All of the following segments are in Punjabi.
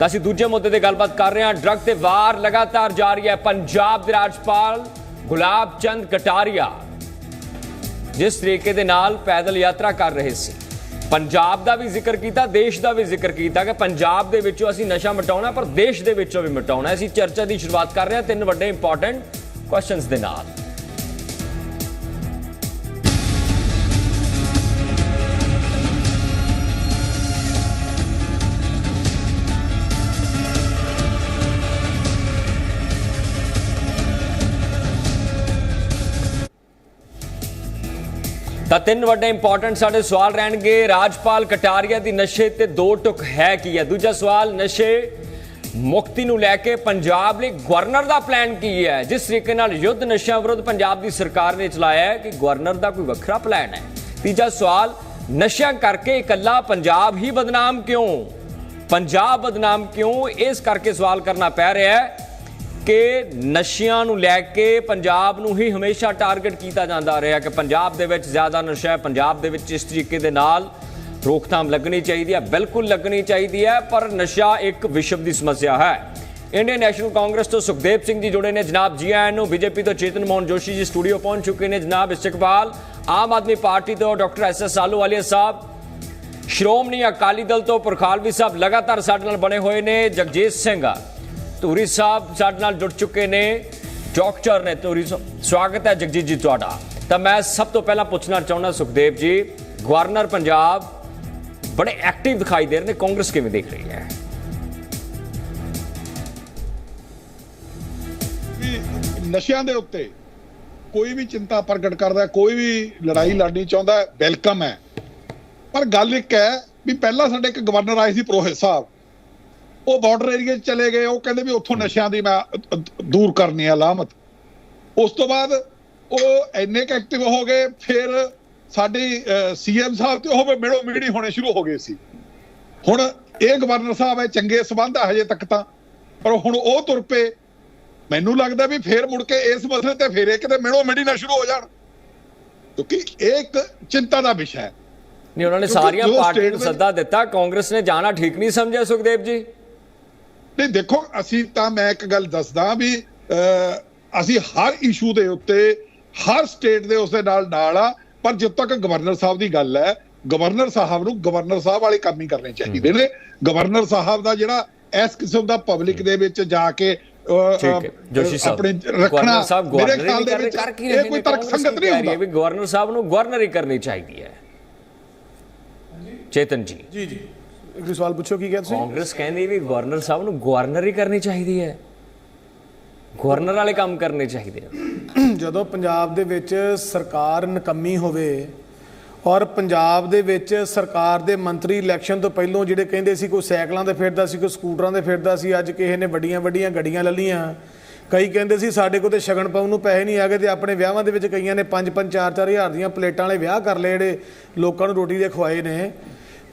ਤਾਂ ਅਸੀਂ ਦੂਜੇ ਮੁੱਦੇ ਤੇ ਗੱਲਬਾਤ ਕਰ ਰਹੇ ਹਾਂ। ਡਰੱਗ ਤੇ ਵਾਰ ਲਗਾਤਾਰ ਜਾਰੀ ਹੈ ਪੰਜਾਬ ਦੇ ਰਾਜਪਾਲ ਗੁਲਾਬ ਚੰਦ ਕਟਾਰੀਆ, ਜਿਸ ਤਰੀਕੇ ਦੇ ਨਾਲ ਪੈਦਲ ਯਾਤਰਾ ਕਰ ਰਹੇ ਸੀ। ਪੰਜਾਬ ਦਾ ਵੀ ਜ਼ਿਕਰ ਕੀਤਾ, ਦੇਸ਼ ਦਾ ਵੀ ਜ਼ਿਕਰ ਕੀਤਾ ਕਿ ਪੰਜਾਬ ਦੇ ਵਿੱਚੋਂ ਅਸੀਂ ਨਸ਼ਾ ਮਿਟਾਉਣਾ, ਪਰ ਦੇਸ਼ ਦੇ ਵਿੱਚੋਂ ਵੀ ਮਿਟਾਉਣਾ ਅਸੀਂ ਚਰਚਾ ਦੀ ਸ਼ੁਰੂਆਤ ਕਰ ਰਹੇ ਹਾਂ ਤਿੰਨ ਵੱਡੇ ਇੰਪੋਰਟੈਂਟ ਕੁਐਸਚਨਸ ਦੇ ਨਾਲ। ਤਾਂ ਤਿੰਨ ਵੱਡੇ ਇੰਪੋਰਟੈਂਟ ਸਾਡੇ ਸਵਾਲ ਰਹਿਣਗੇ। ਰਾਜਪਾਲ ਕਟਾਰੀਆ ਦੀ ਨਸ਼ੇ ਤੇ ਦੋ ਟੁਕ ਹੈ ਕੀ ਹੈ? ਦੂਜਾ ਸਵਾਲ, ਨਸ਼ੇ ਮੁਕਤੀ ਨੂੰ ਲੈ ਕੇ ਪੰਜਾਬ ਲਈ ਗਵਰਨਰ ਦਾ ਪਲਾਨ ਕੀ ਹੈ? ਜਿਸ ਤਰੀਕੇ ਨਾਲ ਯੁੱਧ ਨਸ਼ਿਆਂ ਵਿਰੁੱਧ ਪੰਜਾਬ ਦੀ ਸਰਕਾਰ ਨੇ ਚਲਾਇਆ ਹੈ ਕਿ ਗਵਰਨਰ ਦਾ ਕੋਈ ਵੱਖਰਾ ਪਲਾਨ ਹੈ। ਤੀਜਾ ਸਵਾਲ, ਨਸ਼ਿਆਂ ਕਰਕੇ ਇਕੱਲਾ ਪੰਜਾਬ ਹੀ ਬਦਨਾਮ ਕਿਉਂ? ਪੰਜਾਬ ਬਦਨਾਮ ਕਿਉਂ? ਇਸ ਕਰਕੇ ਸਵਾਲ ਕਰਨਾ ਪੈ ਰਿਹਾ ਹੈ। ਕਿ ਨਸ਼ਿਆਂ ਨੂੰ ਲੈ ਕੇ ਪੰਜਾਬ ਨੂੰ ਹੀ ਹਮੇਸ਼ਾ ਟਾਰਗੇਟ ਕੀਤਾ ਜਾਂਦਾ ਰਿਹਾ ਕਿ ਪੰਜਾਬ ਦੇ ਵਿੱਚ ਜ਼ਿਆਦਾ ਨਸ਼ਾ ਹੈ, ਪੰਜਾਬ ਦੇ ਵਿੱਚ ਇਸ ਤਰੀਕੇ ਦੇ ਨਾਲ ਰੋਕਥਾਮ ਲੱਗਣੀ ਚਾਹੀਦੀ ਹੈ, ਬਿਲਕੁਲ ਲੱਗਣੀ ਚਾਹੀਦੀ ਹੈ, ਪਰ ਨਸ਼ਾ ਇੱਕ ਵਿਸ਼ਵ ਦੀ ਸਮੱਸਿਆ ਹੈ। ਇੰਡੀਅਨ ਨੈਸ਼ਨਲ ਕਾਂਗਰਸ ਤੋਂ ਸੁਖਦੇਵ ਸਿੰਘ ਜੀ ਜੁੜੇ ਨੇ, ਜਨਾਬ ਜੀ ਆਇਆਂ ਨੂੰ ਬੀਜੇਪੀ ਤੋਂ ਚੇਤਨ ਮੋਹਨ ਜੋਸ਼ੀ ਜੀ ਸਟੂਡੀਓ ਪਹੁੰਚ ਚੁੱਕੇ ਨੇ, ਜਨਾਬ ਇਸਤਕਬਾਲ, ਆਮ ਆਦਮੀ ਪਾਰਟੀ ਤੋਂ doctor S S Ahluwalia Sahib, Shiromani Akali Dal ਤੋਂ ਪੁਰਖਾਲਵੀ ਸਾਹਿਬ ਲਗਾਤਾਰ ਸਾਡੇ ਨਾਲ ਬਣੇ ਹੋਏ ਨੇ, ਜਗਜੀਤ ਸਿੰਘ। ਧੂਰੀ ਸਾਹਿਬ ਸਾਡੇ ਨਾਲ ਜੁੜ ਚੁੱਕੇ ਨੇ ਡਾਕਟਰ ਨੇ ਧੂਰੀ ਸਾਹਿਬ ਸਵਾਗਤ ਹੈ ਜਗਜੀਤ ਜੀ ਤੁਹਾਡਾ। ਤਾਂ ਮੈਂ ਸਭ ਤੋਂ ਪਹਿਲਾਂ ਪੁੱਛਣਾ ਚਾਹੁੰਦਾ ਸੁਖਦੇਵ ਜੀ, ਗਵਰਨਰ ਪੰਜਾਬ ਬੜੇ ਐਕਟਿਵ ਦਿਖਾਈ ਦੇ ਰਹੇ ਨੇ, ਕਾਂਗਰਸ ਕਿਵੇਂ ਦੇਖ ਰਹੀ ਹੈ? ਨਸ਼ਿਆਂ ਦੇ ਉੱਤੇ ਕੋਈ ਵੀ ਚਿੰਤਾ ਪ੍ਰਗਟ ਕਰਦਾ ਕੋਈ ਵੀ ਲੜਾਈ ਲੜਨੀ ਚਾਹੁੰਦਾ ਵੈਲਕਮ ਹੈ। ਪਰ ਗੱਲ ਇੱਕ ਹੈ ਵੀ ਪਹਿਲਾਂ ਸਾਡੇ ਇੱਕ ਗਵਰਨਰ ਆਏ ਸੀ, ਪ੍ਰੋਹਿਤ ਸਾਹਿਬ। ਉਹ ਬਾਰਡਰ ਏਰੀਆ 'ਚ ਚਲੇ ਗਏ ਉਹ ਕਹਿੰਦੇ ਵੀ ਉੱਥੋਂ ਨਸ਼ਿਆਂ ਦੀ ਮੈਂ ਦੂਰ ਕਰਨੀ ਹੈ ਲਾਮਤ। ਉਸ ਤੋਂ ਬਾਅਦ ਉਹ ਇੰਨੇ ਕ ਐਕਟਿਵ ਹੋ ਗਏ ਫਿਰ ਸਾਡੀ ਸੀਐਮ ਸਾਹਿਬ ਤੇ ਉਹ ਵੀ ਮਿਲੋ ਮਿਲਣੀ ਹੋਣੇ ਸ਼ੁਰੂ ਹੋ ਗਏ ਸੀ। ਹੁਣ ਇਹ ਗਵਰਨਰ ਸਾਹਿਬ ਹੈ ਚੰਗੇ ਸਬੰਧ ਆ ਹਜੇ ਤੱਕ ਤਾਂ। ਪਰ ਹੁਣ ਉਹ ਤੁਰ ਪਏ। ਮੈਨੂੰ ਲੱਗਦਾ ਵੀ ਫੇਰ ਮੁੜ ਕੇ ਇਸ ਮਸਲੇ ਤੇ ਫੇਰੇ ਕਿਤੇ ਮਿਲੋ ਮਿਲੀ ਨਾ ਸ਼ੁਰੂ ਹੋ ਜਾਣ। ਕਿਉਂਕਿ ਇਹ ਇੱਕ ਚਿੰਤਾ ਦਾ ਵਿਸ਼ਾ ਹੈ। ਨਹੀਂ ਉਹਨਾਂ ਨੇ ਸਾਰੀਆਂ ਪਾਰਟੀਆਂ ਨੂੰ ਸੱਦਾ ਦਿੱਤਾ ਕਾਂਗਰਸ ਨੇ ਜਾਣਾ ਠੀਕ ਨਹੀਂ ਸਮਝਿਆ ਸੁਖਦੇਵ ਜੀ। ਨਹੀਂ ਦੇਖੋ ਅਸੀਂ ਤਾਂ ਮੈਂ ਇੱਕ ਗੱਲ ਦੱਸਦਾ ਵੀ ਅਸੀਂ ਹਰ ਇਸ਼ੂ ਦੇ ਉੱਤੇ ਹਰ ਸਟੇਟ ਦੇ ਉਸ ਦੇ ਨਾਲ ਨਾਲ ਆ ਪਰ ਜਦ ਤੱਕ ਗਵਰਨਰ ਸਾਹਿਬ ਦੀ ਗੱਲ ਹੈ ਗਵਰਨਰ ਸਾਹਿਬ ਨੂੰ ਗਵਰਨਰ ਸਾਹਿਬ ਵਾਲੇ ਕੰਮ ਹੀ ਕਰਨੇ ਚਾਹੀਦੇ ਨੇ। ਗਵਰਨਰ ਸਾਹਿਬ ਦਾ ਜਿਹੜਾ ਇਸ ਕਿਸਮ ਦਾ ਪਬਲਿਕ ਦੇ ਵਿੱਚ ਜਾ ਕੇ ਜੋਸ਼ੀ ਸਾਹਿਬ ਆਪਣੇ ਰੱਖਣਾ ਗਵਰਨਰ ਸਾਹਿਬ ਮੇਰੇ ਗਵਰਨਰ ਖਿਆਲ ਹੀ ਦੇ ਕਰ ਰਹੇ ਵਿੱਚ ਇਹ ਕੋਈ ਤਰਕ ਸੰਗਤ ਨਹੀਂ ਹੁੰਦਾ। ਵੀ ਗਵਰਨਰ ਸਾਹਿਬ ਨੂੰ ਗਵਰਨਰ ਹੀ ਕਰਨੀ ਚਾਹੀਦੀ ਹੈ? ਚੇਤਨ ਜੀ। ਜੀ ਜੀ। ਇੱਕ ਸਵਾਲ ਪੁੱਛੋ ਕੀ ਕਹਿੰਦੇ ਤੁਸੀਂ? ਕਾਂਗਰਸ ਕਹਿੰਦੀ ਵੀ ਗਵਰਨਰ ਸਾਹਿਬ ਨੂੰ ਗਵਰਨਰ ਹੀ ਕਰਨੀ ਚਾਹੀਦੀ ਹੈ। ਗਵਰਨਰ ਵਾਲੇ ਕੰਮ ਕਰਨੇ ਚਾਹੀਦੇ ਆ। ਜਦੋਂ ਪੰਜਾਬ ਦੇ ਵਿੱਚ ਸਰਕਾਰ ਨਕੰਮੀ ਹੋਵੇ ਔਰ ਪੰਜਾਬ ਦੇ ਵਿੱਚ ਸਰਕਾਰ ਦੇ ਮੰਤਰੀ ਇਲੈਕਸ਼ਨ ਤੋਂ ਪਹਿਲਾਂ ਜਿਹੜੇ ਕਹਿੰਦੇ ਸੀ ਕੋਈ ਸਾਈਕਲਾਂ ਤੇ ਫਿਰਦਾ ਸੀ ਕੋਈ ਸਕੂਟਰਾਂ ਤੇ ਫਿਰਦਾ ਸੀ ਅੱਜ ਕਿਸੇ ਨੇ ਵੱਡੀਆਂ ਵੱਡੀਆਂ ਗੱਡੀਆਂ ਲੈ ਲਈਆਂ। ਕਈ ਕਹਿੰਦੇ ਸੀ ਸਾਡੇ ਕੋਲ ਤੇ ਸ਼ਗਨ ਪਾਉਣ ਨੂੰ ਪੈਸੇ ਨਹੀਂ ਆਗੇ ਤੇ ਆਪਣੇ ਵਿਆਹਾਂ ਦੇ ਵਿੱਚ ਕਈਆਂ ਨੇ 5-5 4-4 ਹਜ਼ਾਰ ਦੀਆਂ ਪਲੇਟਾਂ ਵਾਲੇ ਵਿਆਹ ਕਰ ਲਏ ਜਿਹੜੇ ਲੋਕਾਂ ਨੂੰ ਰੋਟੀ ਦੇ ਖਵਾਏ ਨੇ।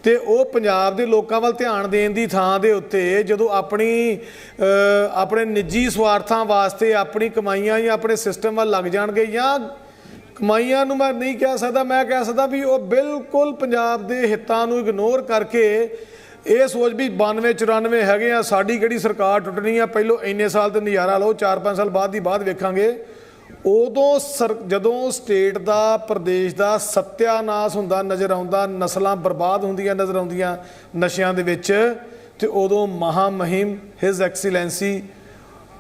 ਤੇ ਉਹ ਪੰਜਾਬ ਦੇ ਲੋਕਾਂ ਵੱਲ ਧਿਆਨ ਦੇਣ ਦੀ ਥਾਂ ਦੇ ਉੱਤੇ ਜਦੋਂ ਆਪਣੀ ਆਪਣੇ ਨਿੱਜੀ ਸਵਾਰਥਾਂ ਵਾਸਤੇ ਆਪਣੀ ਕਮਾਈਆਂ ਜਾਂ ਆਪਣੇ ਸਿਸਟਮ ਵੱਲ ਲੱਗ ਜਾਣਗੇ ਜਾਂ ਕਮਾਈਆਂ ਨੂੰ ਮੈਂ ਨਹੀਂ ਕਹਿ ਸਕਦਾ, ਮੈਂ ਕਹਿ ਸਕਦਾ ਵੀ ਉਹ ਬਿਲਕੁਲ ਪੰਜਾਬ ਦੇ ਹਿੱਤਾਂ ਨੂੰ ਇਗਨੋਰ ਕਰਕੇ ਇਹ ਸੋਚ ਵੀ 92 94 ਹੈਗੇ ਆ, ਸਾਡੀ ਕਿਹੜੀ ਸਰਕਾਰ ਟੁੱਟਣੀ ਆ, ਪਹਿਲੋਂ ਇੰਨੇ ਸਾਲ ਤੇ ਨਜ਼ਾਰਾ ਲਓ 4-5 ਸਾਲ ਬਾਅਦ ਦੀ ਬਾਅਦ ਵੇਖਾਂਗੇ। ਉਦੋਂ ਸਰ- ਜਦੋਂ ਸਟੇਟ ਦਾ ਪ੍ਰਦੇਸ਼ ਦਾ ਸਤਿਆਨਾਸ ਹੁੰਦਾ, ਨਜ਼ਰ ਆਉਂਦਾ, ਨਸਲਾਂ ਬਰਬਾਦ ਹੁੰਦੀਆਂ ਨਜ਼ਰ ਆਉਂਦੀਆਂ ਨਸ਼ਿਆਂ ਦੇ ਵਿੱਚ, ਤੇ ਉਦੋਂ ਮਹਾ ਮਹਿਮ his excellency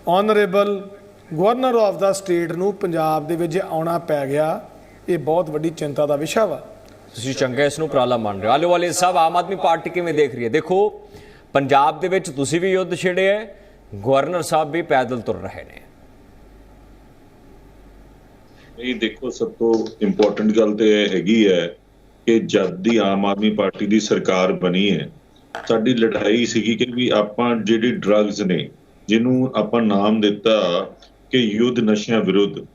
honourable governor of the state ਨੂੰ ਪੰਜਾਬ ਦੇ ਵਿੱਚ ਆਉਣਾ ਪੈ ਗਿਆ। ਇਹ ਬਹੁਤ ਵੱਡੀ ਚਿੰਤਾ ਦਾ ਵਿਸ਼ਾ ਵਾ। ਤੁਸੀਂ ਚੰਗਾ ਇਸ ਨੂੰ ਉਪਰਾਲਾ ਮੰਨ ਰਹੇ ਹੋ। ਆਲੂ ਵਾਲੇ ਸਾਹਿਬ ਆਮ ਆਦਮੀ ਪਾਰਟੀ ਕਿਵੇਂ ਦੇਖ ਰਹੀ ਹੈ? ਦੇਖੋ, ਪੰਜਾਬ ਦੇ ਵਿੱਚ ਤੁਸੀਂ ਵੀ ਯੁੱਧ ਛੇੜਿਆ ਗਵਰਨਰ ਸਾਹਿਬ ਵੀ ਪੈਦਲ ਤੁਰ ਰਹੇ ਨੇ। ਇਹ ਦੇਖੋ, ਸਭ ਤੋਂ ਇੰਪੋਰਟੈਂਟ ਗੱਲ ਤੇ ਹੈਗੀ ਹੈ ਕਿ ਜਦ ਦੀ ਆਮ ਆਦਮੀ ਪਾਰਟੀ ਦੀ ਸਰਕਾਰ ਬਣੀ ਹੈ, ਸਾਡੀ ਲੜਾਈ ਸੀਗੀ ਕਿ ਵੀ ਆਪਾਂ ਜਿਹੜੀ ਡਰੱਗਸ ਨੇ, ਜਿਹਨੂੰ ਆਪਾਂ ਨਾਮ ਦਿੱਤਾ ਕਿ ਯੁੱਧ ਨਸ਼ਿਆਂ ਵਿਰੁੱਧ,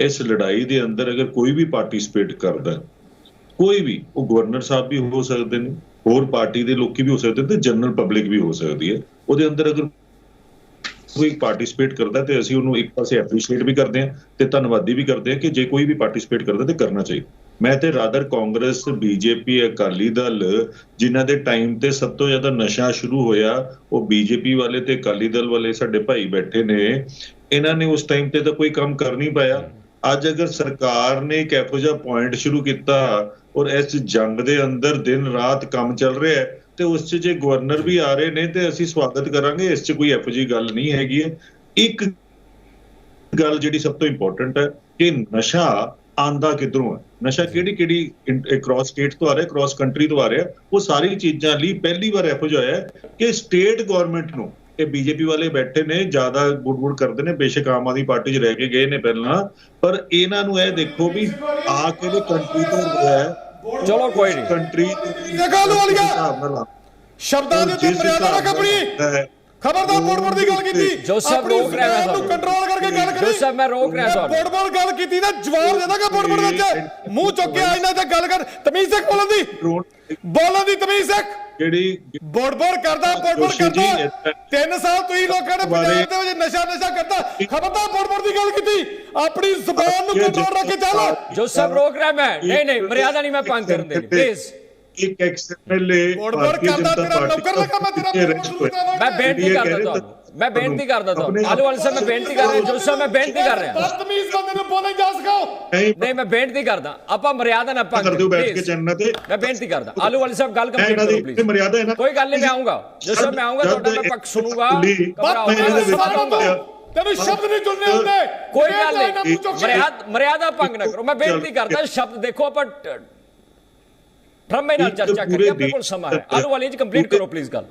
ਇਸ ਲੜਾਈ ਦੇ ਅੰਦਰ ਅਗਰ ਕੋਈ ਵੀ ਪਾਰਟਿਸਿਪੇਟ ਕਰਦਾ ਕੋਈ ਵੀ, ਉਹ ਗਵਰਨਰ ਸਾਹਿਬ ਵੀ ਹੋ ਸਕਦੇ ਨੇ, ਹੋਰ ਪਾਰਟੀ ਦੇ ਲੋਕੀ ਵੀ ਹੋ ਸਕਦੇ ਨੇ ਤੇ ਜਨਰਲ ਪਬਲਿਕ ਵੀ ਹੋ ਸਕਦੀ ਹੈ, ਉਹਦੇ ਅੰਦਰ ਅਗਰ ਕੋਈ ਪਾਰਟਿਸਿਪੇਟ ਕਰਦਾ ਤੇ ਅਸੀਂ ਉਹਨੂੰ ਇੱਕ ਪਾਸੇ ਐਪਰੀਸ਼ੀਏਟ ਵੀ ਕਰਦੇ ਹਾਂ ਤੇ ਧੰਨਵਾਦੀ ਵੀ ਕਰਦੇ ਹਾਂ ਕਿ ਜੇ ਕੋਈ ਵੀ ਪਾਰਟਿਸਿਪੇਟ ਕਰਦਾ ਤੇ ਕਰਨਾ ਚਾਹੀਦਾ। ਮੈਂ ਤੇ ਰਾਦਰ ਕਾਂਗਰਸ ਬੀਜੇਪੀ ਅਕਾਲੀ ਦਲ ਜਿਨ੍ਹਾਂ ਦੇ ਟਾਈਮ ਤੇ ਸਭ ਤੋਂ ਜ਼ਿਆਦਾ ਨਸ਼ਾ ਸ਼ੁਰੂ ਹੋਇਆ, ਉਹ ਬੀਜੇਪੀ ਵਾਲੇ ਤੇ ਅਕਾਲੀ ਦਲ ਵਾਲੇ ਸਾਡੇ ਭਾਈ ਬੈਠੇ ਨੇ। ਇਹਨਾਂ ਨੇ ਉਸ ਟਾਈਮ ਤੇ ਤਾਂ ਕੋਈ ਕੰਮ ਕਰ ਨਹੀਂ ਪਾਇਆ। ਅੱਜ ਅਗਰ ਸਰਕਾਰ ਨੇ ਇੱਕ ਇਹੋ ਜਿਹਾ ਪੁਆਇੰਟ ਸ਼ੁਰੂ ਕੀਤਾ ਔਰ ਇਸ ਜੰਗ ਦੇ ਅੰਦਰ ਦਿਨ ਰਾਤ ਕੰਮ ਚੱਲ ਰਿਹਾ ਹੈ ਤੇ ਉਸ 'ਚ ਜੇ ਗਵਰਨਰ ਵੀ ਆ ਰਹੇ ਨੇ ਤੇ ਅਸੀਂ ਸਵਾਗਤ ਕਰਾਂਗੇ, ਇਸ 'ਚ ਕੋਈ ਇਹੋ ਜਿਹੀ ਗੱਲ ਨਹੀਂ ਹੈਗੀ ਹੈ। ਇੱਕ ਗੱਲ ਜਿਹੜੀ ਸਭ ਤੋਂ ਇੰਪੋਰਟੈਂਟ ਹੈ ਕਿ ਨਸ਼ਾ ਆਂਦਾ ਕਿੱਧਰੋਂ ਹੈ? ਨਸ਼ਾ ਕਿਹੜੀ ਕਿਹੜੀ ਕ੍ਰਾਸ ਸਟੇਟ ਤੋਂ ਆ ਰਿਹਾ ਕ੍ਰਾਸ ਕੰਟਰੀ ਤੋਂ ਆ ਰਿਹਾ। ਉਹ ਸਾਰੀ ਚੀਜ਼ਾਂ ਲਈ ਪਹਿਲੀ ਵਾਰ ਇਹੋ ਜਿਹਾ ਹੋਇਆ ਕਿ ਸਟੇਟ ਗਵਰਨਮੈਂਟ ਨੂੰ, ਇਹ ਬੀਜੇਪੀ ਵਾਲੇ ਬੈਠੇ ਨੇ, ਜ਼ਿਆਦਾ ਗੁੜਗੁੜ ਕਰਦੇ ਨੇ, ਬੇਸ਼ੱਕ ਆਮ ਆਦਮੀ ਪਾਰਟੀ 'ਚ ਰਹਿ ਕੇ ਗਏ ਨੇ ਪਹਿਲਾਂ, ਪਰ ਇਹਨਾਂ ਨੂੰ ਇਹ ਦੇਖੋ ਵੀ ਆ ਕਿਹੜੇ ਕੰਟਰੀ ਤੋਂ ਹੋਇਆ ਚਲੋ ਕੋਈ ਨਹੀਂ ਕੰਟਰੀ ਗੱਲ ਵਾਲੀਆ। ਸ਼ਬਦਾਂ ਦੇ ਉੱਤੇ ਮਰਿਆਦਾ ਰੱਖ ਆਪਣੀ। ਖਬਰਦਾਰ ਬੋੜ ਦੀ ਗੱਲ ਕੀਤੀ। ਜੋਸਫ ਰੋਕ ਰਿਹਾ ਜ਼ੁਬਾਨ ਨੂੰ ਤੁਹਾਨੂੰ। ਕੰਟਰੋਲ ਕਰਕੇ ਗੱਲ ਕਰੀ। ਜੋਸਫ ਮੈਂ ਰੋਕ ਰਿਹਾ ਤੁਹਾਨੂੰ। ਬੋੜ ਬੋੜ ਗੱਲ ਕੀਤੀ ਨਾ ਜਵਾਬ ਦੇ ਦਾਂਗਾ ਬੋੜ ਬੋੜ ਵਿੱਚ। ਮੂੰਹ ਚੁੱਕ ਕੇ ਆ ਇਹਨਾਂ ਤੇ ਗੱਲ ਕਰ। ਤਮੀਜ਼ ਸਿੱਖ ਬੋਲਣ ਦੀ। ਬੋਲਣ ਦੀ ਤਮੀਜ਼ ਸਿੱਖ। ਜਿਹੜੀ ਬੋੜ ਬੋੜ ਕਰਦਾ ਬੋੜ ਬੋੜ ਜੋਸ਼ੀ ਜੀ, ਕਰਦਾ ਤਿੰਨ ਸਾਲ ਤੁਸੀਂ ਲੋਕਾਂ ਨੇ ਪੰਜਾਬ ਦੇ ਵਿੱਚ ਨਸ਼ਾ ਨਸ਼ਾ ਕਰਦਾ। ਖਬਰਦਾਰ ਬੋੜ ਬੋੜ ਦੀ ਗੱਲ ਕੀਤੀ। ਆਪਣੀ ਜ਼ੁਬਾਨ ਨੂੰ ਕੰਟਰੋਲ ਰੱਖ ਕੇ ਚੱਲ। ਜੋਸਫ ਰੋਕ ਰਿਹਾ ਮੈਂ। ਨਹੀਂ ਨਹੀਂ ਮਰਿਆਦਾ ਨਹੀਂ ਮੈਂ ਭੰਗ ਕਰਨ ਦੇਣੀ ਪਲੀਜ਼ ਇੱਕ ਐਕਸਐਮਐਲਏ ਬੋੜ ਬੋੜ ਕਰਦਾ ਤੇਰਾ ਨੌਕਰ ਲੱਗਾ ਮੈਂ ਤੇਰਾ ਮੈਂ ਬੇਨਤੀ ਕਰਦਾ ਤੁਹਾਨੂੰ ਮੈਂ ਬੇਨਤੀ ਕਰਦਾ ਤੁਹਾਨੂੰ ਆਲੂ ਵਾਲੇ ਸਾਹਿਬ ਮੈਂ ਬੇਨਤੀ ਕਰ ਰਿਹਾ ਜੋਸਫ ਮੈਂ ਬੇਨਤੀ ਕਰ ਰਿਹਾ। ਬਦਤਮੀਜ਼ ਬੰਦੇ ਨੂੰ ਬੋਲਣ ਜਾ ਸਿਖਾਓ ਨਹੀਂ। ਮੈਂ ਬੇਨਤੀ ਕਰਦਾ। ਆਪਾਂ ਮਰਿਆਦਾ ਨਾ ਭੰਗ ਕਰਦੇ ਹੋ ਬੈਠ ਕੇ। ਚੈਨਲ ਤੇ। ਮੈਂ ਬੇਨਤੀ ਕਰਦਾ। ਆਲੂ ਵਾਲੇ ਸਾਹਿਬ ਗੱਲ ਕੰਪਲੀਟ ਇਹਨਾਂ ਕਰੋ ਪਲੀਜ਼ ਮਰਿਆਦਾ ਹੈ ਨਾ ਕੋਈ ਗੱਲ ਨਹੀਂ ਮੈਂ ਆਉਂਗਾ। ਜੋਸਫ ਮੈਂ ਆਉਂਗਾ ਤੁਹਾਡਾ ਮੈਂ ਪੱਖ ਸੁਣੂਗਾ। ਤੈਨੂੰ ਸ਼ਬਦ ਨਹੀਂ ਚੁਣਨੇ ਹੁੰਦੇ। ਕੋਈ ਗੱਲ ਨਹੀਂ। ਮਰਿਆਦਾ ਮਰਿਆਦਾ ਭੰਗ ਨਾ ਕਰੋ। ਮੈਂ ਬੇਨਤੀ ਕਰਦਾ ਸ਼ਬਦ ਦੇਖੋ ਆਪਾਂ ਠਰਮੇ ਨਾਲ ਚਰਚਾ ਕਰੀਏ ਆਪਣੇ ਕੋਲ ਸਮਾਂ ਹੈ। ਆਲੂ ਵਾਲੀ ਜੀ ਕੰਪਲੀਟ ਕਰੋ ਪਲੀਜ਼ ਗੱਲ।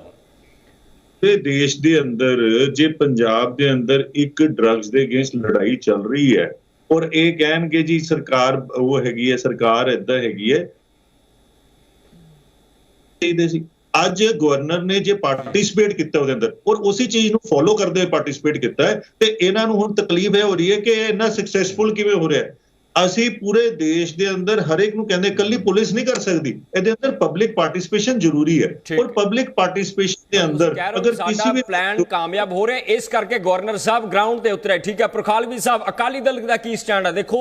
ਤੇ ਦੇਸ਼ ਦੇ ਅੰਦਰ, ਜੇ ਪੰਜਾਬ ਦੇ ਅੰਦਰ ਇੱਕ ਡਰੱਗਸ ਦੇ ਅਗੇਂਸਟ ਲੜਾਈ ਚੱਲ ਰਹੀ ਹੈ, ਔਰ ਇਹ ਕਹਿਣਗੇ ਜੀ ਸਰਕਾਰ ਉਹ ਹੈਗੀ ਹੈ, ਸਰਕਾਰ ਏਦਾਂ ਹੈਗੀ ਹੈ। ਚਾਹੀਦੇ ਸੀ। ਅੱਜ ਗਵਰਨਰ ਨੇ ਜੇ ਪਾਰਟਿਸਿਪੇਟ ਕੀਤਾ ਉਹਦੇ ਅੰਦਰ, ਔਰ ਉਸੇ ਚੀਜ਼ ਨੂੰ ਫੋਲੋ ਕਰਦੇ ਹੋਏ ਪਾਰਟਿਸਿਪੇਟ ਕੀਤਾ ਹੈ, ਤੇ ਇਹਨਾਂ ਨੂੰ ਹੁਣ ਤਕਲੀਫ ਇਹ ਹੋ ਰਹੀ ਹੈ ਕਿ ਇਹ ਇੰਨਾ ਸਕਸੈਸਫੁਲ ਕਿਵੇਂ ਹੋ ਰਿਹਾ ਹੈ? ਅਸੀਂ ਪੂਰੇ ਦੇਸ਼ ਦੇ ਅੰਦਰ ਹਰੇਕ ਨੂੰ ਕਹਿੰਦੇ ਕੱਲੀ ਪੁਲਿਸ ਨਹੀਂ ਕਰ ਸਕਦੀ। ਇਹਦੇ ਅੰਦਰ ਪਬਲਿਕ ਪਾਰਟਿਸਿਪੇਸ਼ਨ ਜ਼ਰੂਰੀ ਹੈ। ਔਰ ਪਬਲਿਕ ਪਾਰਟਿਸਿਪੇਸ਼ਨ ਦੇ ਅੰਦਰ ਅਗਰ ਕਿਸੇ ਵੀ ਪਲਾਨ ਕਾਮਯਾਬ ਹੋ ਰਿਹਾ ਇਸ ਕਰਕੇ ਗਵਰਨਰ ਸਾਹਿਬ ਗਰਾਊਂਡ ਤੇ ਉਤਰੇ। ਠੀਕ ਹੈ ਪ੍ਰਖਾਲਵੀ ਸਾਹਿਬ ਅਕਾਲੀ ਦਲ ਦਾ ਕੀ ਸਟੈਂਡ ਹੈ? ਦੇਖੋ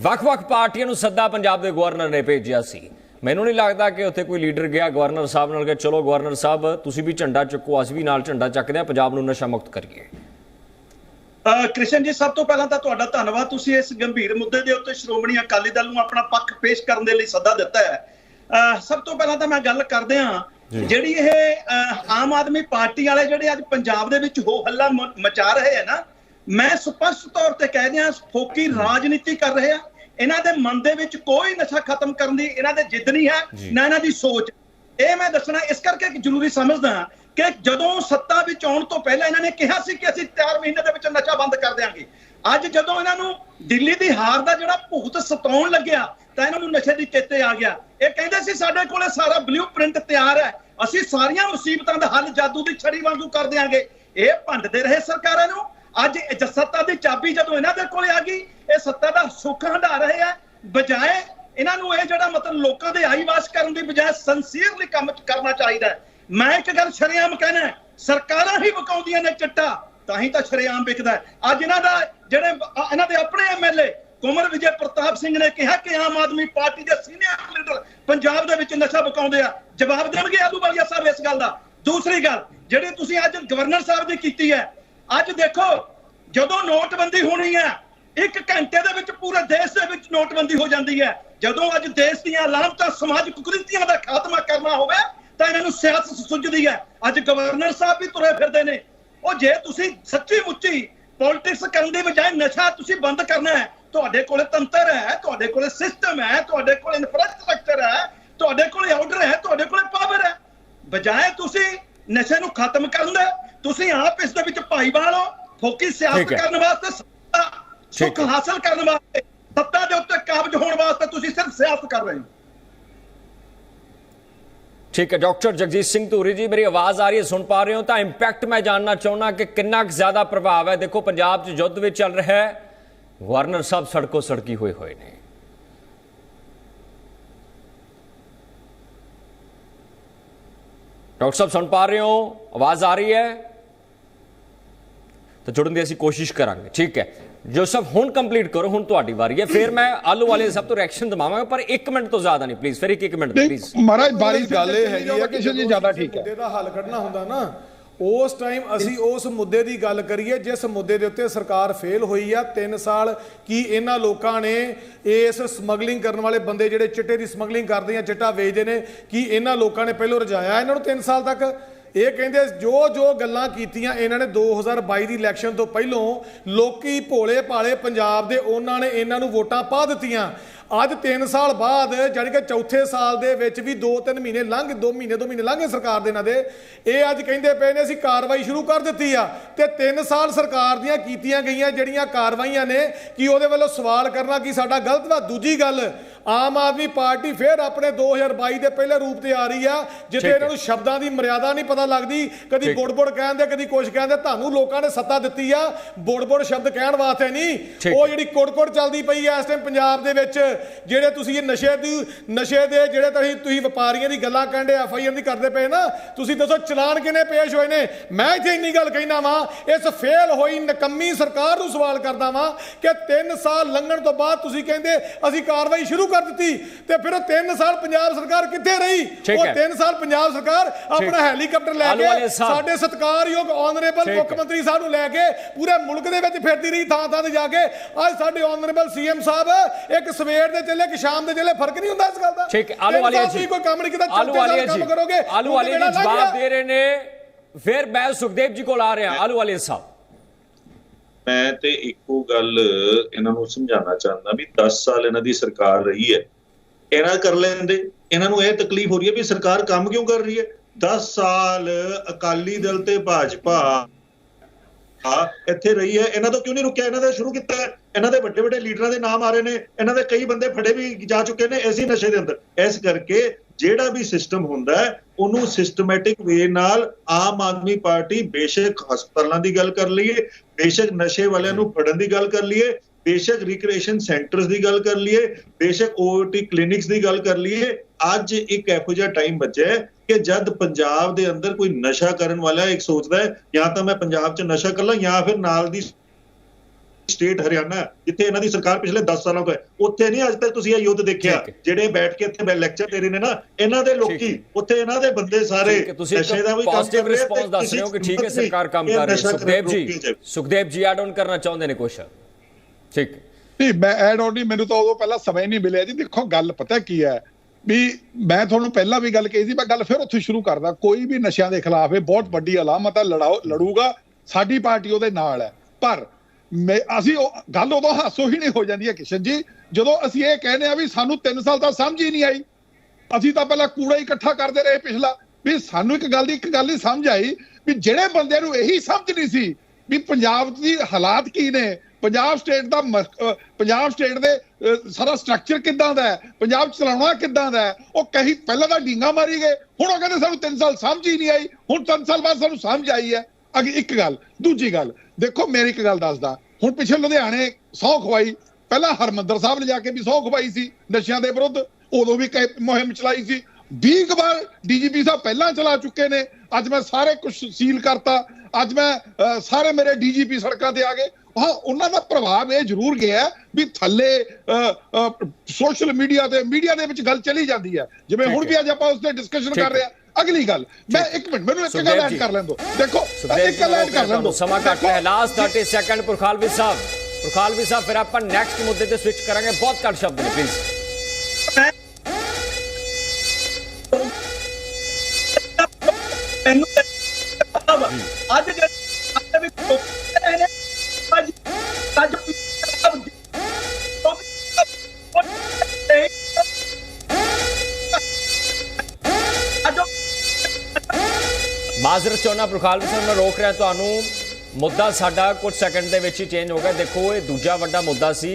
ਵੱਖ-ਵੱਖ ਪਾਰਟੀਆਂ ਨੂੰ ਸੱਦਾ ਪੰਜਾਬ ਦੇ ਗਵਰਨਰ ਨੇ ਭੇਜਿਆ ਸੀ। ਮੈਨੂੰ ਨਹੀਂ ਲੱਗਦਾ ਕਿ ਉੱਥੇ ਕੋਈ ਲੀਡਰ ਗਿਆ ਗਵਰਨਰ ਸਾਹਿਬ ਨਾਲ ਕਿ ਚਲੋ ਗਵਰਨਰ ਸਾਹਿਬ ਤੁਸੀਂ ਵੀ ਝੰਡਾ ਚੁੱਕੋ ਅਸੀਂ ਵੀ ਨਾਲ ਝੰਡਾ ਚੱਕਦੇ ਹਾਂ ਪੰਜਾਬ ਨੂੰ ਨਸ਼ਾ ਮੁਕਤ ਕਰੀਏ। ਕ੍ਰਿਸ਼ਨ ਜੀ ਸਭ ਤੋਂ ਪਹਿਲਾਂ ਤਾਂ ਤੁਹਾਡਾ ਧੰਨਵਾਦ। ਤੁਸੀਂ ਇਸ ਗੰਭੀਰ ਮੁੱਦੇ ਦੇ ਉੱਤੇ ਸ਼੍ਰੋਮਣੀ ਅਕਾਲੀ ਦਲ ਨੂੰ ਆਪਣਾ ਪੱਖ ਪੇਸ਼ ਕਰਨ ਦੇ ਲਈ ਸੱਦਾ ਦਿੱਤਾ ਹੈ। ਸਭ ਤੋਂ ਪਹਿਲਾਂ ਤਾਂ ਮੈਂ ਗੱਲ ਕਰਦੇ ਹਾਂ ਜਿਹੜੀ ਇਹ ਆਮ ਆਦਮੀ ਪਾਰਟੀ ਵਾਲੇ ਜਿਹੜੇ ਅੱਜ ਪੰਜਾਬ ਦੇ ਵਿੱਚ ਹੋ ਹੱਲਾ ਮਚਾ ਰਹੇ ਆ ਨਾ ਮੈਂ ਸਪਸ਼ਟ ਤੌਰ ਤੇ ਕਹਿ ਦਿਆਂ ਫੋਕੀ ਰਾਜਨੀਤੀ ਕਰ ਰਹੇ ਆ। ਇਹਨਾਂ ਦੇ ਮਨ ਦੇ ਵਿੱਚ ਕੋਈ ਨਸ਼ਾ ਖਤਮ ਕਰਨ ਦੀ ਇਹਨਾਂ ਦੇ ਜਿੱਦ ਨਹੀਂ ਹੈ ਨਾ ਇਹਨਾਂ ਦੀ ਸੋਚ। ਇਹ ਮੈਂ ਦੱਸਣਾ ਇਸ ਕਰਕੇ ਕਿ ਜ਼ਰੂਰੀ ਸਮਝਦਾ ਕਿ ਜਦੋਂ ਸੱਤਾ ਵਿੱਚ ਆਉਣ ਤੋਂ ਪਹਿਲਾਂ ਇਹਨਾਂ ਨੇ ਕਿਹਾ ਸੀ ਕਿ ਅਸੀਂ 4 ਮਹੀਨੇ ਦੇ ਵਿੱਚ ਨਸ਼ਾ ਬੰਦ ਕਰ ਦਿਆਂਗੇ। ਅੱਜ ਜਦੋਂ ਇਹਨਾਂ ਨੂੰ ਦਿੱਲੀ ਦੀ ਹਾਰ ਦਾ ਜਿਹੜਾ ਭੂਤ ਸਤਾਉਣ ਲੱਗਿਆ, ਤਾਂ ਇਹਨਾਂ ਨੂੰ ਨਸ਼ੇ ਦੀ ਚੇਤੇ ਆ ਗਿਆ। ਇਹ ਕਹਿੰਦੇ ਸੀ, ਸਾਡੇ ਕੋਲੇ ਸਾਰਾ ਬਲੂਪ੍ਰਿੰਟ ਤਿਆਰ ਹੈ। ਅਸੀਂ ਸਾਰੀਆਂ ਮੁਸੀਬਤਾਂ ਦਾ ਹੱਲ ਜਾਦੂ ਦੀ ਛੜੀ ਵਾਂਗੂ ਕਰ ਦਿਆਂਗੇ। ਇਹ ਭੰਡਦੇ ਰਹੇ ਸਰਕਾਰਾਂ ਨੂੰ। ਅੱਜ ਸੱਤਾ ਦੀ ਚਾਬੀ ਜਦੋਂ ਇਹਨਾਂ ਦੇ ਕੋਲੇ ਆ ਗਈ, ਇਹ ਸੱਤਾ ਦਾ ਸੁੱਖ ਹੰਢਾ ਰਹੇ ਆ। ਬਜਾਏ ਇਹਨਾਂ ਨੂੰ ਇਹ ਜਿਹੜਾ ਮਤਲਬ ਲੋਕਾਂ ਦੇ ਆਈ ਵਾਸ਼ ਕਰਨ ਦੀ ਬਜਾਏ ਸੰਸੀਅਰਲੀ ਕੰਮ ਕਰਨਾ ਚਾਹੀਦਾ ਹੈ। ਮੈਂ ਇੱਕ ਗੱਲ ਸ਼ਰੇਆਮ ਕਹਿਣਾ ਸਰਕਾਰਾਂ ਹੀ ਵਕਾਉਂਦੀਆਂ ਨੇ ਚਿੱਟਾ, ਤਾਂ ਹੀ ਤਾਂ ਸ਼ਰੇਆਮ ਵਿਕਦਾ ਅੱਜ ਇਹਨਾਂ ਦਾ ਜਿਹੜੇ ਇਹਨਾਂ ਦੇ ਆਪਣੇ ਐਮਐਲਏ ਕੁਮਰ ਵਿਜੇ ਪ੍ਰਤਾਪ ਸਿੰਘ ਨੇ ਕਿਹਾ ਕਿ ਆਮ ਆਦਮੀ ਪਾਰਟੀ ਦੇ ਸੀਨੀਅਰ ਲੀਡਰ ਪੰਜਾਬ ਦੇ ਵਿੱਚ ਨਸ਼ਾ ਵਕਾਉਂਦੇ ਆ। ਜਵਾਬ ਦੇਣਗੇ ਆਲੂਵਾਲੀਆ ਸਾਹਿਬ ਇਸ ਗੱਲ ਦਾ। ਦੂਸਰੀ ਗੱਲ, ਜਿਹੜੀ ਤੁਸੀਂ ਅੱਜ ਗਵਰਨਰ ਸਾਹਿਬ ਦੀ ਕੀਤੀ ਹੈ, ਅੱਜ ਦੇਖੋ, ਜਦੋਂ ਨੋਟਬੰਦੀ ਹੋਣੀ ਹੈ, ਇੱਕ ਘੰਟੇ ਦੇ ਵਿੱਚ ਪੂਰੇ ਦੇਸ਼ ਦੇ ਵਿੱਚ ਨੋਟਬੰਦੀ ਹੋ ਜਾਂਦੀ ਹੈ। ਜਦੋਂ ਅੱਜ ਦੇਸ਼ ਦੀਆਂ ਲਾਮਤਾ ਸਮਾਜਿਕ ਕੁਰੀਤੀਆਂ ਦਾ ਖਾਤਮਾ ਕਰਨਾ ਹੋਵੇ ਤਾਂ ਇਹਨਾਂ ਨੂੰ ਸਿਆਸਤ ਸੁੱਝਦੀ ਹੈ ਅੱਜ ਗਵਰਨਰ ਸਾਹਿਬ ਵੀ ਤੁਰੇ ਫਿਰਦੇ ਨੇ ਉਹ ਜੇ ਤੁਸੀਂ ਸੱਚੀ ਮੁੱਚੀ ਪੋਲਿਟਿਕਸ ਕਰਨ ਦੀ ਬਜਾਏ ਨਸ਼ਾ ਤੁਸੀਂ ਬੰਦ ਕਰਨਾ ਹੈ ਤੁਹਾਡੇ ਕੋਲੇ ਤੰਤਰ ਹੈ ਤੁਹਾਡੇ ਕੋਲੇ ਸਿਸਟਮ ਹੈ ਤੁਹਾਡੇ ਕੋਲੇ ਇਨਫਰਾਸਟ੍ਰਕਚਰ ਹੈ ਤੁਹਾਡੇ ਕੋਲੇ ਆਰਡਰ ਹੈ ਤੁਹਾਡੇ ਕੋਲੇ ਪਾਵਰ ਹੈ ਬਜਾਏ ਤੁਸੀਂ ਨਸ਼ੇ ਨੂੰ ਖਤਮ ਕਰਨ ਦੇ ਤੁਸੀਂ ਆਪ ਇਸ ਦੇ ਵਿੱਚ ਭਾਈਵਾਲ ਹੋ ਫੋਕੀ ਸਿਆਸਤ। ਕਰਨ ਵਾਸਤੇ ਸੱਤਾ ਸੁੱਖ। ਹਾਸਲ ਕਰਨ ਵਾਸਤੇ ਸੱਤਾ ਦੇ ਉੱਤੇ ਕਾਬਜ ਹੋਣ ਵਾਸਤੇ ਤੁਸੀਂ ਸਿਰਫ ਸਿਆਸਤ ਕਰ ਰਹੇ ਹੋ ਠੀਕ ਹੈ, ਡਾਕਟਰ ਜਗਜੀਤ ਸਿੰਘ ਧੂਰੀ ਜੀ, ਮੇਰੀ ਆਵਾਜ਼ ਆ ਰਹੀ ਹੈ, ਸੁਣ ਪਾ ਰਹੇ ਹੋ? ਤਾਂ ਇੰਪੈਕਟ ਮੈਂ ਜਾਣਨਾ ਚਾਹੁੰਦਾ ਕਿ ਕਿੰਨਾ ਕੁ ਜ਼ਿਆਦਾ ਪ੍ਰਭਾਵ ਹੈ। ਦੇਖੋ, ਪੰਜਾਬ 'ਚ ਯੁੱਧ ਵਿੱਚ ਚੱਲ ਰਿਹਾ ਹੈ। ਗਵਰਨਰ ਸਾਹਿਬ ਸੜਕੋ ਸੜਕੀ ਹੋਏ ਹੋਏ ਨੇ। ਡਾਕਟਰ ਸਾਹਿਬ, ਸੁਣ ਪਾ ਰਹੇ ਹੋ? ਆਵਾਜ਼ ਆ ਰਹੀ ਹੈ? ਤਾਂ ਜੁੜਨ ਦੀ ਅਸੀਂ ਕੋਸ਼ਿਸ਼ ਕਰਾਂਗੇ। ਠੀਕ ਹੈ। ਜੋਸਫ ਹੁਣ ਕੰਪਲੀਟ ਕਰੋ ਹੁਣ ਤੁਹਾਡੀ ਵਾਰੀ ਹੈ। ਫਿਰ ਮੈਂ ਆਲੂ ਵਾਲੇ ਸਭ ਤੋਂ ਰਿਐਕਸ਼ਨ ਦਵਾਵਾਂਗਾ ਪਰ 1 ਮਿੰਟ ਤੋਂ ਜ਼ਿਆਦਾ ਨਹੀਂ ਪਲੀਜ਼ ਫਿਰ ਇੱਕ ਇੱਕ ਮਿੰਟ ਪਲੀਜ਼ ਮਹਾਰਾਜ ਬਾਰੀ ਗੱਲ ਇਹ ਹੈਗੀ ਆ ਕਿ ਕਿਸ਼ਨ ਜੀ ਜ਼ਿਆਦਾ ਠੀਕ ਹੈ। ਮੁੱਦੇ ਦਾ ਹੱਲ ਕੱਢਣਾ ਹੁੰਦਾ ਨਾ ਉਸ ਟਾਈਮ ਅਸੀਂ ਉਸ ਮੁੱਦੇ ਦੀ ਗੱਲ ਕਰੀਏ ਜਿਸ ਮੁੱਦੇ ਦੇ ਉੱਤੇ ਸਰਕਾਰ ਫੇਲ ਹੋਈ ਆ 3 ਸਾਲ ਕੀ ਇਹਨਾਂ ਲੋਕਾਂ ਨੇ ਇਸ ਸਮਗਲਿੰਗ ਕਰਨ ਵਾਲੇ ਬੰਦੇ ਜਿਹੜੇ ਚਿੱਟੇ ਦੀ ਸਮਗਲਿੰਗ ਕਰਦੇ ਆ ਚਿੱਟਾ ਵੇਚਦੇ ਨੇ ਕੀ ਇਹਨਾਂ ਲੋਕਾਂ ਨੇ ਪਹਿਲੋਂ ਰਜਾਇਆ ਇਹਨਾਂ ਨੂੰ 3 ਸਾਲ ਤੱਕ? ਇਹ ਕਹਿੰਦੇ ਜੋ ਜੋ ਗੱਲਾਂ ਕੀਤੀਆਂ ਇਹਨਾਂ ਨੇ 2022 ਦੀ ਇਲੈਕਸ਼ਨ ਤੋਂ ਪਹਿਲੋਂ ਲੋਕੀ ਭੋਲੇ ਭਾਲੇ ਪੰਜਾਬ ਦੇ ਉਹਨਾਂ ਨੇ ਇਹਨਾਂ ਨੂੰ ਵੋਟਾਂ ਪਾ ਦਿੱਤੀਆਂ। ਅੱਜ 3 ਸਾਲ ਬਾਅਦ ਜਾਣੀ ਕਿ ਚੌਥੇ ਸਾਲ ਦੇ ਵਿੱਚ ਵੀ 2-3 ਮਹੀਨੇ ਲੰਘ 2 ਮਹੀਨੇ 2 ਮਹੀਨੇ ਲੰਘੇ ਸਰਕਾਰ ਦੇ ਇਹਨਾਂ ਦੇ ਇਹ ਅੱਜ ਕਹਿੰਦੇ ਪਏ ਨੇ ਅਸੀਂ ਕਾਰਵਾਈ ਸ਼ੁਰੂ ਕਰ ਦਿੱਤੀ ਆ ਤੇ 3 ਸਾਲ ਸਰਕਾਰ ਦੀਆਂ ਕੀਤੀਆਂ ਗਈਆਂ ਜਿਹੜੀਆਂ ਕਾਰਵਾਈਆਂ ਨੇ ਕਿ ਉਹਦੇ ਵੱਲੋਂ ਸਵਾਲ ਕਰਨਾ ਕਿ ਸਾਡਾ ਗਲਤ ਵਾ ਦੂਜੀ ਗੱਲ ਆਮ ਆਦਮੀ ਪਾਰਟੀ ਫਿਰ ਆਪਣੇ 2022 ਦੇ ਪਹਿਲੇ ਰੂਪ ਤੇ ਆ ਰਹੀ ਆ ਜਿੱਥੇ। ਇਹਨਾਂ ਨੂੰ ਸ਼ਬਦਾਂ ਦੀ ਮਰਿਆਦਾ ਨਹੀਂ ਪਤਾ ਲੱਗਦੀ ਕਦੀ। ਬੁੜਬੁੜ ਕਹਿੰਦੇ ਕਦੀ ਕੁਛ ਕਹਿੰਦੇ ਤੁਹਾਨੂੰ ਲੋਕਾਂ ਨੇ ਸੱਤਾ ਦਿੱਤੀ ਆ ਬੁੜਬੁੜ ਸ਼ਬਦ ਕਹਿਣ ਵਾਸਤੇ ਨਹੀਂ। ਉਹ ਜਿਹੜੀ ਕੁੜਕੁੜ ਚੱਲਦੀ ਪਈ ਐ ਇਸ ਟਾਈਮ ਪੰਜਾਬ ਦੇ ਵਿੱਚ ਜਿਹੜੇ ਤੁਸੀਂ ਇਹ ਨਸ਼ੇ ਦੀ ਨਸ਼ੇ ਦੇ ਜਿਹੜੇ ਤੁਸੀਂ ਤੁਸੀਂ ਵਪਾਰੀਆਂ ਦੀ ਗੱਲਾਂ ਕਹਿੰਦੇ ਐਫ ਆਈ ਆਰ ਦੀ ਕਰਦੇ ਪਏ ਨਾ ਤੁਸੀਂ ਦੱਸੋ ਚਲਾਨ ਕਿਨੇ ਪੇਸ਼ ਹੋਏ ਨੇ ਮੈਂ ਇੱਥੇ ਇੰਨੀ ਗੱਲ ਕਹਿਣਾ ਵਾਂ ਇਸ ਫੇਲ ਹੋਈ ਨਕੰਮੀ ਸਰਕਾਰ ਨੂੰ ਸਵਾਲ ਕਰਦਾ ਵਾਂ ਕਿ 3 ਸਾਲ ਲੰਘਣ ਤੋਂ ਬਾਅਦ ਤੁਸੀਂ ਕਹਿੰਦੇ ਅਸੀਂ ਕਾਰਵਾਈ ਸ਼ੁਰੂ ਕਰ ਦਿੱਤੀ ਤੇ ਫਿਰ ਉਹ 3 ਸਾਲ ਪੰਜਾਬ ਸਰਕਾਰ ਕਿੱਥੇ ਰਹੀ ਉਹ ਹੈ। 3 ਸਾਲ ਪੰਜਾਬ ਸਰਕਾਰ ਆਪਣਾ ਹੈਲੀਕਾਪਟਰ ਲੈ ਕੇ। ਸਾਡੇ ਸਤਿਕਾਰਯੋਗ ਆਨਰੇਬਲ ਮੁੱਖ। ਮੰਤਰੀ ਸਾਹਿਬ ਨੂੰ ਲੈ ਕੇ ਪੂਰੇ ਮੁਲਕ ਦੇ ਵਿੱਚ ਫਿਰਦੀ ਰਹੀ ਥਾਂ ਥਾਂ ਤੇ ਜਾ ਕੇ ਅੱਜ ਸਾਡੇ ਆਨਰੇਬਲ ਸੀਐਮ ਸਾਹਿਬ ਇੱਕ ਸਵੇਰ ਦੇ ਚੱਲੇ ਕਿ ਸ਼ਾਮ ਦੇ ਚੱਲੇ ਫ਼ਰਕ ਨਹੀਂ ਹੁੰਦਾ ਇਸ ਗੱਲ ਦਾ? ਠੀਕ ਹੈ, ਆਲੂ ਵਾਲੀਆ ਜੀ। ਤੁਸੀਂ ਕੋਈ ਕੰਮ ਨਹੀਂ ਕੀਤਾ ਆਲੂ ਵਾਲੀਆ ਕੰਮ ਜੀ ਕਰੋਗੇ ਆਲੂ ਵਾਲੀਆ ਜੀ ਜਵਾਬ। ਦੇ ਰਹੇ ਨੇ ਫਿਰ ਮੈਂ ਸੁਖਦੇਵ ਜੀ ਕੋਲ ਆ ਰਿਹਾ ਆਲੂ ਵਾਲੀਆ ਸਾਹਿਬ। ਮੈਂ ਤੇ ਇੱਕੋ ਗੱਲ ਇਹਨਾਂ ਨੂੰ ਸਮਝਾਉਣਾ ਚਾਹੁੰਦਾ ਵੀ 10 ਸਾਲ ਇਹਨਾਂ ਦੀ ਸਰਕਾਰ ਰਹੀ ਹੈ। ਇਹਨਾਂ ਕਰ ਲੈਂਦੇ ਇਹਨਾਂ ਨੂੰ ਇਹ ਤਕਲੀਫ ਹੋ ਰਹੀ ਹੈ ਵੀ ਸਰਕਾਰ ਕੰਮ ਕਿਉਂ ਕਰ ਰਹੀ ਹੈ? 10 ਸਾਲ ਅਕਾਲੀ ਦਲ ਤੇ ਭਾਜਪਾ ਆ ਇੱਥੇ ਰਹੀ ਹੈ। ਇਹਨਾਂ ਤੋਂ ਕਿਉਂ ਨਹੀਂ ਰੁਕਿਆ? ਇਹਨਾਂ ਦਾ ਸ਼ੁਰੂ ਕੀਤਾ ਇਹਨਾਂ ਦੇ ਵੱਡੇ ਵੱਡੇ ਲੀਡਰਾਂ ਦੇ ਨਾਮ ਆ ਰਹੇ ਨੇ। ਇਹਨਾਂ ਦੇ ਕਈ ਬੰਦੇ ਫੜੇ ਵੀ ਜਾ ਚੁੱਕੇ ਨੇ ਐਸੀ ਨਸ਼ੇ ਦੇ ਅੰਦਰ। ਇਸ ਕਰਕੇ ਜਿਹੜਾ ਵੀ ਸਿਸਟਮ ਹੁੰਦਾ ਉਹਨੂੰ ਸਿਸਟਮੈਟਿਕ ਵੇ ਨਾਲ ਆਮ ਆਦਮੀ ਪਾਰਟੀ ਬੇਸ਼ੱਕ ਹਸਪਤਾਲਾਂ ਦੀ ਗੱਲ ਕਰ ਲਈਏ, ਬੇਸ਼ੱਕ ਨਸ਼ੇ ਵਾਲਿਆਂ ਨੂੰ ਫੜਨ ਦੀ ਗੱਲ ਕਰ ਲਈਏ ਬੇਸ਼ੱਕ ਰਿਕ੍ਰੀਏਸ਼ਨ ਸੈਂਟਰਸ ਦੀ ਗੱਲ ਕਰ ਲਈਏ ਬੇਸ਼ੱਕ ਓਟੀ ਕਲੀਨਿਕਸ ਦੀ ਗੱਲ ਕਰ ਲਈਏ ਅੱਜ ਇੱਕ ਇਹੋ ਜਿਹਾ ਟਾਈਮ ਬਚਿਆ ਹੈ ਕਿ ਜਦ ਪੰਜਾਬ ਦੇ ਅੰਦਰ ਕੋਈ ਨਸ਼ਾ ਕਰਨ ਵਾਲਾ ਇੱਕ ਸੋਚਦਾ ਹੈ ਜਾਂ ਤਾਂ ਮੈਂ ਪੰਜਾਬ 'ਚ ਨਸ਼ਾ ਕਰ ਲਾਂ ਜਾਂ ਫਿਰ ਨਾਲ ਦੀ ਸਟੇਟ ਹਰਿਆਣਾ ਜਿੱਥੇ ਇਹਨਾਂ ਦੀ ਸਰਕਾਰ ਪਿਛਲੇ 10 ਸਾਲਾਂ ਤੋਂ ਹੈ ਉੱਥੇ ਨਹੀਂ ਅੱਜ ਤੱਕ ਤੁਸੀਂ ਇਹ ਯੁੱਧ ਦੇਖਿਆ। ਜਿਹੜੇ ਬੈਠ ਕੇ ਇੱਥੇ ਲੈਕਚਰ ਦੇ ਰਹੇ ਨੇ ਨਾ ਇਹਨਾਂ ਦੇ ਲੋਕੀ। ਉੱਥੇ ਇਹਨਾਂ ਦੇ ਬੰਦੇ ਸਾਰੇ ਨਸ਼ੇ ਦਾ ਵੀ ਪੋਜ਼ਿਟਿਵ ਰਿਸਪੌਂਸ ਦੱਸ ਰਹੇ ਹੋ ਕਿ ਠੀਕ ਹੈ ਸਰਕਾਰ ਕੰਮ ਕਰ ਰਹੀ ਹੈ ਸੁਖਦੇਵ ਜੀ। ਸੁਖਦੇਵ ਜੀ ਐਡ ਆਨ ਕਰਨਾ ਚਾਹੁੰਦੇ ਨੇ ਕੁਛ ਠੀਕ। ਨਹੀਂ, ਮੈਂ ਐਡ ਆਨ ਨਹੀਂ, ਮੈਨੂੰ ਤਾਂ ਉਦੋਂ ਪਹਿਲਾਂ ਸਮਾਂ ਨਹੀਂ ਮਿਲਿਆ ਜੀ। ਦੇਖੋ, ਗੱਲ ਪਤਾ ਕੀ ਹੈ ਵੀ ਮੈਂ ਤੁਹਾਨੂੰ ਪਹਿਲਾਂ ਵੀ ਗੱਲ ਕਹੀ ਸੀ, ਮੈਂ ਗੱਲ ਫਿਰ ਉੱਥੇ ਸ਼ੁਰੂ ਕਰਦਾ। ਕੋਈ ਵੀ ਨਸ਼ਿਆਂ ਦੇ ਖਿਲਾਫ ਇਹ ਬਹੁਤ ਵੱਡੀ ਅਲਾਮਤ ਹੈ, ਲੜਾਓ ਲੜੂਗਾ, ਸਾਡੀ ਪਾਰਟੀ ਉਹਦੇ ਨਾਲ ਹੈ। ਪਰ ਅਸੀਂ ਗੱਲ ਉਦੋਂ ਹਾਸੋ ਹੀ ਨਹੀਂ ਹੋ ਜਾਂਦੀ ਹੈ, ਕਿਸ਼ਨ ਜੀ। ਜਦੋਂ ਅਸੀਂ ਇਹ ਕਹਿੰਦੇ ਆ ਵੀ ਸਾਨੂੰ 3 ਸਾਲ ਤਾਂ ਸਮਝ ਹੀ ਨਹੀਂ ਆਈ। ਅਸੀਂ ਤਾਂ ਪਹਿਲਾਂ ਕੂੜਾ ਇਕੱਠਾ ਕਰਦੇ ਰਹੇ ਪਿਛਲਾ। ਵੀ ਸਾਨੂੰ ਇੱਕ ਗੱਲ ਦੀ ਇੱਕ ਗੱਲ ਹੀ ਸਮਝ ਆਈ ਵੀ ਜਿਹੜੇ ਬੰਦੇ ਨੂੰ ਇਹੀ ਸਮਝ ਨਹੀਂ ਸੀ ਵੀ ਪੰਜਾਬ ਦੀ ਹਾਲਾਤ ਕੀ ਨੇ ਪੰਜਾਬ ਸਟੇਟ ਦਾ ਮ- ਪੰਜਾਬ ਸਟੇਟ ਦੇ ਸਾਰਾ ਸਟਰਕਚਰ ਕਿੱਦਾਂ ਦਾ ਹੈ? ਪੰਜਾਬ ਚਲਾਉਣਾ ਕਿੱਦਾਂ ਦਾ ਹੈ? ਉਹ ਕਹੀ ਪਹਿਲਾਂ ਤਾਂ ਡੀਂਗਾ ਮਾਰੀ ਗਏ, ਹੁਣ ਉਹ ਕਹਿੰਦੇ ਸਾਨੂੰ 3 ਸਾਲ ਸਮਝ ਹੀ ਨਹੀਂ ਆਈ, ਹੁਣ 3 ਸਾਲ ਬਾਅਦ ਸਾਨੂੰ ਸਮਝ ਆਈ ਹੈ। ਅਗੇ ਇੱਕ ਗੱਲ, ਦੂਜੀ ਗੱਲ, ਦੇਖੋ ਮੇਰੀ ਇੱਕ ਗੱਲ ਦੱਸਦਾ, ਹੁਣ ਪਿੱਛੇ ਲੁਧਿਆਣੇ ਸੌ ਖਵਾਈ, ਪਹਿਲਾਂ ਹਰਮੰਦਰ ਸਾਹਿਬ ਲਿਜਾ ਕੇ ਵੀ ਸੌ ਖਵਾਈ ਸੀ, ਨਸ਼ਿਆਂ ਦੇ ਵਿਰੁੱਧ, ਉਦੋਂ ਵੀ ਕਈ ਮੁਹਿੰਮ ਚਲਾਈ ਸੀ। 20 ਕੁ ਵਾਰ ਡੀਜੀਪੀ ਸਾਹਿਬ ਪਹਿਲਾਂ ਚਲਾ ਚੁੱਕੇ ਨੇ, ਅੱਜ ਮੈਂ ਸਾਰੇ ਕੁਝ ਸੀਲ ਕਰਤਾ, ਅੱਜ ਮੈਂ ਸਾਰੇ ਮੇਰੇ ਡੀਜੀਪੀ ਸੜਕਾਂ ਤੇ ਆ ਗਏ ਹਾਂ ਉਹਨਾਂ ਦਾ ਪ੍ਰਭਾਵ ਇਹ ਜ਼ਰੂਰ ਗਿਆ ਹੈ ਵੀ ਥੱਲੇ ਸੋਸ਼ਲ ਮੀਡੀਆ ਤੇ ਮੀਡੀਆ ਦੇ ਵਿੱਚ ਗੱਲ ਚਲੀ ਜਾਂਦੀ ਹੈ। ਜਿਵੇਂ ਹੁਣ। ਵੀ ਅੱਜ ਆਪਾਂ ਉਸ ਤੇ ਡਿਸਕਸ਼ਨ ਕਰ ਰਹੇ ਹੈ। ਅਗਲੀ ਗੱਲ ਮੈਂ ਇੱਕ ਮਿੰਟ ਮੈਨੂੰ ਇੱਕ ਗੱਲ ਐਡ। ਕਰ ਲੈਣ ਦਿਓ। ਦੇਖੋ ਇੱਕ ਗੱਲ ਐਡ ਕਰ ਲੈਣ ਦਿਓ। ਸਮਾਂ ਘੱਟ ਹੈ। ਲਾਸਟ 30 ਸੈਕਿੰਡ ਪੁਰਖਾਲਵੀ ਸਾਹਿਬ। ਪੁਰਖਾਲਵੀ ਸਾਹਿਬ ਫਿਰ ਆਪਾਂ ਨੈਕਸਟ ਮੁੱਦੇ ਤੇ ਸਵਿਚ ਕਰਾਂਗੇ। ਬਹੁਤ ਘੱਟ ਸ਼ਬਦ ਨੇ ਪਲੀਜ਼ ਮੈਨੂੰ। ਅੱਜ ਜਿਹੜੇ ਮਾਜ਼ਰਤ ਚਾਹੁੰਦਾ ਪ੍ਰਖਾਲਵੀ ਸਾਹਿਬ ਮੈਂ ਰੋਕ ਰਿਹਾ, ਤੁਹਾਨੂੰ ਮੁੱਦਾ ਸਾਡਾ ਕੁਝ ਸੈਕਿੰਡ ਦੇ ਵਿੱਚ ਹੀ ਚੇਂਜ ਹੋ ਗਿਆ। ਦੇਖੋ, ਇਹ ਦੂਜਾ ਵੱਡਾ ਮੁੱਦਾ ਸੀ।